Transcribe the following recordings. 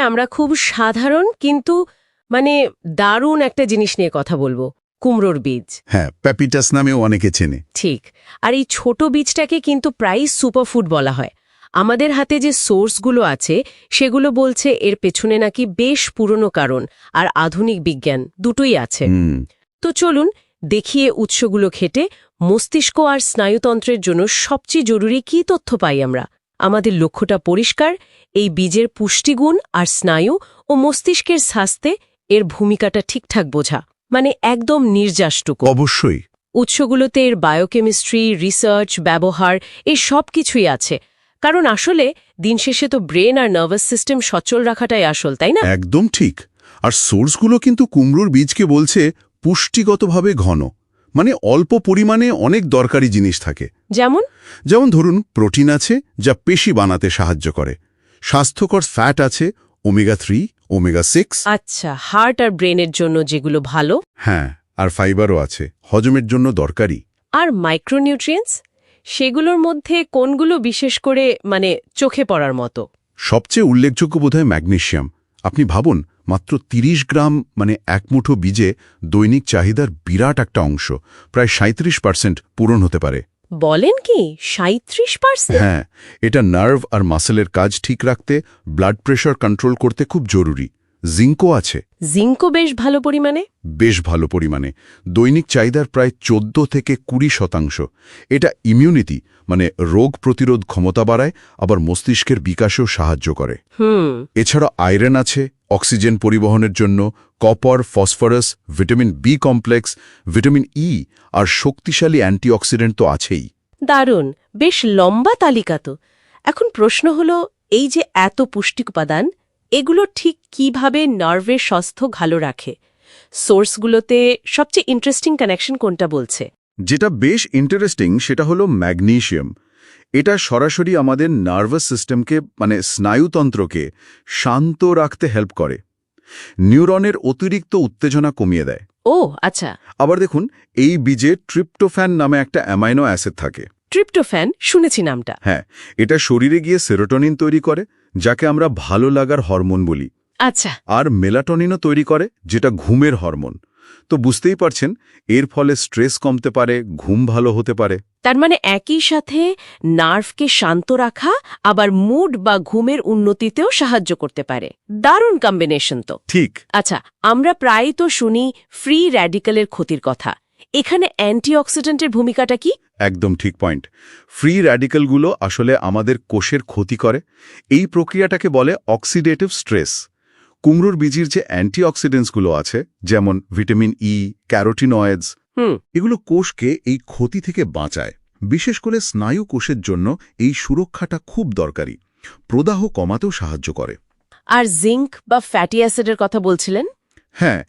আমরা খুব সাধারণ কিন্তু মানে দারুণ একটা জিনিস নিয়ে কথা বলব কুমড়োর বীজ। হ্যাঁ প্যাপিটাস নামেও অনেকে চেনে। ঠিক। আর এই ছোট বীজটাকে কিন্তু প্রায় সুপারফুড বলা হয়। আমাদের হাতে যে সোর্সগুলো আছে সেগুলো বলছে এর পেছনে নাকি বেশ পুরনো কারণ আর আধুনিক বিজ্ঞান দুটোই আছে। হুম। তো চলুন দেখিয়ে উৎসগুলো খেটে মস্তিষ্ক আর স্নায়ুতন্ত্রের জন্য সবচেয়ে জরুরি কি তথ্য পাই আমরা? আমাদের লক্ষ্যটা পরিষ্কার এই বীজের পুষ্টিগুণ আর স্নায়ু ও মস্তিষ্কের স্বাস্থ্যে এর ভূমিকাটা ঠিকঠাক বোঝা মানে একদম নির্যাসটুকু। অবশ্যই। উৎসগুলোতে এর বায়োকেমিস্ট্রি রিসার্চ ব্যবহার এই সব কিছুই আছে। কারণ আসলে দিন শেষে তো ব্রেন আর নার্ভাস সিস্টেম সচল রাখাটাই আসল তাই না? একদম ঠিক। আর সোর্সগুলো কিন্তু কুমড়োর বীজকে বলছে পুষ্টিগতভাবে ঘন। মানে অল্প পরিমাণে অনেক দরকারি জিনিস থাকে। যেমন? যেমন ধরুন প্রোটিন আছে যা পেশি বানাতে সাহায্য করে। স্বাস্থ্যকর ফ্যাট আছে ওমেগা থ্রি ওমেগা সিক্স। আচ্ছা হার্ট আর ব্রেনের জন্য যেগুলো ভালো? হ্যাঁ আর ফাইবারও আছে হজমের জন্য দরকারি। আর মাইক্রোনিউট্রিয়েন্টস? সেগুলোর মধ্যে কোনগুলো বিশেষ করে মানে চোখে পড়ার মতো? সবচেয়ে উল্লেখযোগ্য বোধহয় ম্যাগনেশিয়াম। আপনি ভাবুন মাত্র ৩০ গ্রাম মানে এক মুঠো বীজে দৈনিক চাহিদার বিরাট একটা অংশ প্রায় সাঁত্রিশ পার্সেন্ট পূরণ হতে পারে। বলেন কি সাঁত্রিশ পার্সেন্ট? হ্যাঁ এটা নার্ভ আর মাসেলের কাজ ঠিক রাখতে ব্লাড প্রেশার কন্ট্রোল করতে খুব জরুরি। জিঙ্কও আছে। জিঙ্কও বেশ ভালো পরিমাণে? বেশ ভালো পরিমাণে। দৈনিক চাহিদার প্রায় চোদ্দ থেকে কুড়ি শতাংশ। এটা ইমিউনিটি মানে রোগ প্রতিরোধ ক্ষমতা বাড়ায় আবার মস্তিষ্কের বিকাশেও সাহায্য করে। এছাড়া আয়রন আছে অক্সিজেন পরিবহনের জন্য copper phosphorus vitamin B complex vitamin E আর শক্তিশালী অ্যান্টিঅক্সিডেন্ট তো আছেই। দারুণ। বেশ লম্বা তালিকা তো। এখন প্রশ্ন হলো এই যে এত পুষ্টিক উপাদান এগুলো ঠিক কীভাবে নার্ভের স্বাস্থ্য ভালো রাখে? সোর্সগুলোতে সবচেয়ে ইন্টারেস্টিং কানেকশন কোনটা বলছে? যেটা বেশ ইন্টারেস্টিং সেটা হলো ম্যাগনেশিয়াম। এটা সরাসরি আমাদের নার্ভাস সিস্টেমকে মানে স্নায়ুতন্ত্রকে শান্ত রাখতে হেল্প করে। নিউরনের অতিরিক্ত উত্তেজনা কমিয়ে দেয়। ও আচ্ছা। আবার দেখুন এই বীজে ট্রিপ্টোফ্যান নামে একটা অ্যামাইনো অ্যাসিড থাকে। ট্রিপ্টোফ্যান শুনেছি নামটা। হ্যাঁ এটা শরীরে গিয়ে সেরোটোনিন তৈরি করে যাকে আমরা ভালো লাগার হরমোন বলি। আচ্ছা। আর মেলাটোনিনও তৈরি করে যেটা ঘুমের হরমোন। তো বুঝতেই পারছেন এর ফলে স্ট্রেস কমতে পারে ঘুম ভালো হতে পারে। তার মানে একই সাথে নার্ভকে শান্ত রাখা আবার মুড বা ঘুমের উন্নতিতেও সাহায্য করতে পারে। দারুণ কম্বিনেশন তো। ঠিক। আচ্ছা আমরা প্রায়ই তো শুনি ফ্রি র্যাডিক্যালের ক্ষতির কথা। এখানে অ্যান্টিঅক্সিডেন্টের ভূমিকাটা কি? একদম ঠিক পয়েন্ট। ফ্রি র্যাডিক্যালগুলো আসলে আমাদের কোষের ক্ষতি করে। এই প্রক্রিয়াটাকে বলে অক্সিডেটিভ স্ট্রেস। কুমড়োর বীজির যে অ্যান্টিঅক্সিডেন্টসগুলো আছে যেমন ভিটামিন ই ক্যারোটিনয়েডস হুম। এগুলো কোষকে এই ক্ষতি থেকে বাঁচায়। বিশেষ করে স্নায়ু কোষের জন্য এই সুরক্ষাটা খুব দরকারি। প্রদাহ কমাতেও সাহায্য করে। আর জিঙ্ক বা ফ্যাটি অ্যাসিডের কথা বলছিলেন? হ্যাঁ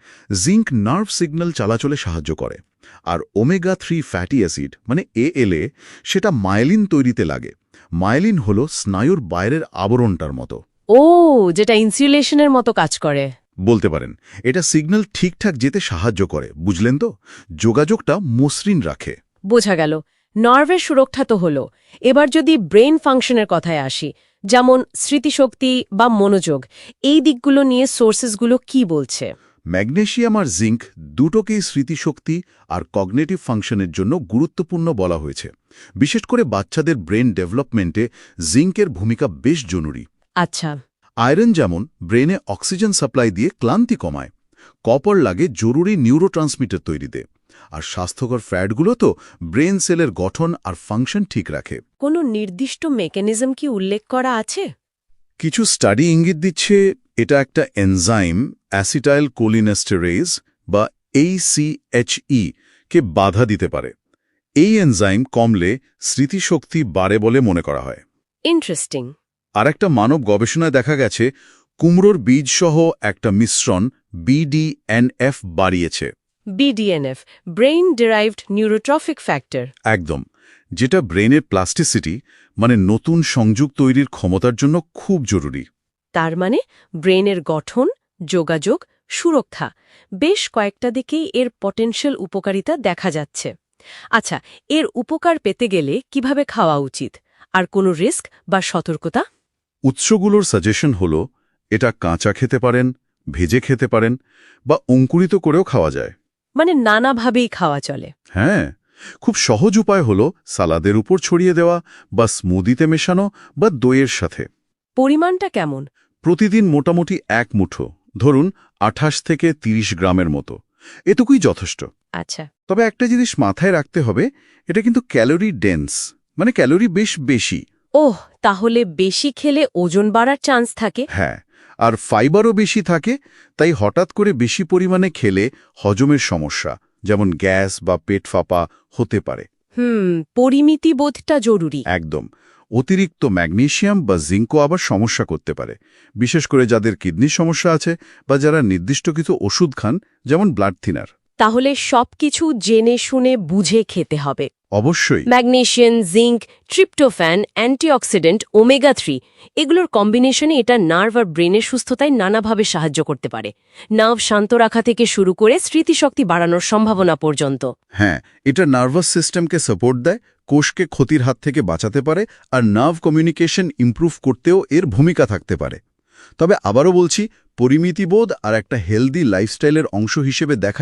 জিঙ্ক নার্ভ সিগন্যাল চলাচলে সাহায্য করে। আর ওমেগা থ্রি ফ্যাটি অ্যাসিড মানে এএলএ সেটা মায়েলিন তৈরিতে লাগে। মায়েলিন হল স্নায়ুর বাইরের আবরণটার মতো। ও যেটা ইনসুলেশনের মতো কাজ করে। বলতে পারেন এটা সিগন্যাল ঠিকঠাক যেতে সাহায্য করে বুঝলেন তো? যোগাযোগটা মসৃণ রাখে। বোঝা গেল নার্ভের সুরক্ষা তো হলো। এবার যদি ব্রেন ফাংশনের কথায় আসি যেমন স্মৃতিশক্তি বা মনোযোগ এই দিকগুলো নিয়ে সোর্সেসগুলো কি বলছে? ম্যাগনেশিয়াম আর জিঙ্ক দুটোকেই স্মৃতিশক্তি আর কগনেটিভ ফাংশনের জন্য গুরুত্বপূর্ণ বলা হয়েছে। বিশেষ করে বাচ্চাদের ব্রেন ডেভেলপমেন্টে জিঙ্কের ভূমিকা বেশ জরুরি। আচ্ছা। আয়রন যেমন ব্রেনে অক্সিজেন সাপ্লাই দিয়ে ক্লান্তি কমায় কপার লাগে জরুরি নিউরোট্রান্সমিটার তৈরিতে আর স্বাস্থ্যকর ফ্যাটগুলো তো ব্রেন সেলের গঠন আর ফাংশন ঠিক রাখে। কোনো নির্দিষ্ট মেকানিজম কি উল্লেখ করা আছে? কিছু স্টাডি ইঙ্গিত দিচ্ছে এটা একটা এনজাইম অ্যাসিটাইল কোলিনেস্টেরেজ বা এইসিএচই কে বাধা দিতে পারে। এই এনজাইম কমলে স্মৃতিশক্তি বাড়ে বলে মনে করা হয়। ইন্টারেস্টিং আর একটা মানব গবেষণায় দেখা গেছে কুমড়োর বীজসহ একটা মিশ্রণ বিডিএনএফ বাড়িয়েছে। BDNF brain derived neurotrophic factor একদম। যেটা ব্রেনের প্লাস্টিসিটি মানে নতুন সংযোগ তৈরির ক্ষমতার জন্য খুব জরুরি। তার মানে ব্রেনের গঠন যোগাযোগ সুরক্ষা বেশ কয়েকটা দিকেই এর পটেনশিয়াল উপকারিতা দেখা যাচ্ছে। আচ্ছা এর উপকার পেতে গেলে কীভাবে খাওয়া উচিত? আর কোনো রিস্ক বা সতর্কতা? উৎসগুলোর সাজেশন হল এটা কাঁচা খেতে পারেন ভেজে খেতে পারেন বা অঙ্কুরিত করেও খাওয়া যায়। মানে নানাভাবেই খাওয়া চলে। হ্যাঁ খুব সহজ উপায় হলো সালাদের উপর ছড়িয়ে দেওয়া বা স্মুদিতে মেশানো বা দইয়ের সাথে। পরিমাণটা কেমন? প্রতিদিন মোটামুটি এক মুঠো ধরুন আঠাশ থেকে ৩০ গ্রামের মতো। এটুকুই যথেষ্ট। আচ্ছা। তবে একটা জিনিস মাথায় রাখতে হবে এটা কিন্তু ক্যালোরি ডেন্স মানে ক্যালোরি বেশ বেশি। ওহ তাহলে বেশি খেলে ওজন বাড়ার চান্স থাকে? হ্যাঁ আর ফাইবারও বেশি থাকে তাই হঠাৎ করে বেশি পরিমাণে খেলে হজমের সমস্যা যেমন গ্যাস বা পেট ফাঁপা হতে পারে। হুম পরিমিতি বোধটা জরুরি। একদম। অতিরিক্ত ম্যাগনেশিয়াম বা জিঙ্কও আবার সমস্যা করতে পারে, বিশেষ করে যাদের কিডনির সমস্যা আছে বা যারা নির্দিষ্ট কিছু ওষুধ খান, যেমন ব্লাড থিনার। তাহলে সবকিছু জেনে শুনে বুঝে খেতে হবে। অবশ্যই। Magnesium zinc tryptophan antioxidant omega three এগুলোর কম্বিনেশনে এটা নার্ভ আর ব্রেনের সুস্থতায় নানাভাবে সাহায্য করতে পারে। নার্ভ শান্ত রাখা থেকে শুরু করে স্মৃতিশক্তি বাড়ানোর সম্ভাবনা পর্যন্ত। হ্যাঁ এটা নার্ভাস সিস্টেমকে সাপোর্ট দেয় কোষকে ক্ষতির হাত থেকে বাঁচাতে পারে আর নার্ভ কমিউনিকেশন ইমপ্রুভ করতেও এর ভূমিকা থাকতে পারে। তবে আবারও বলছি পরিমিতিবোধ আর একটা হেলদি লাইফস্টাইলের অংশ হিসেবে দেখাই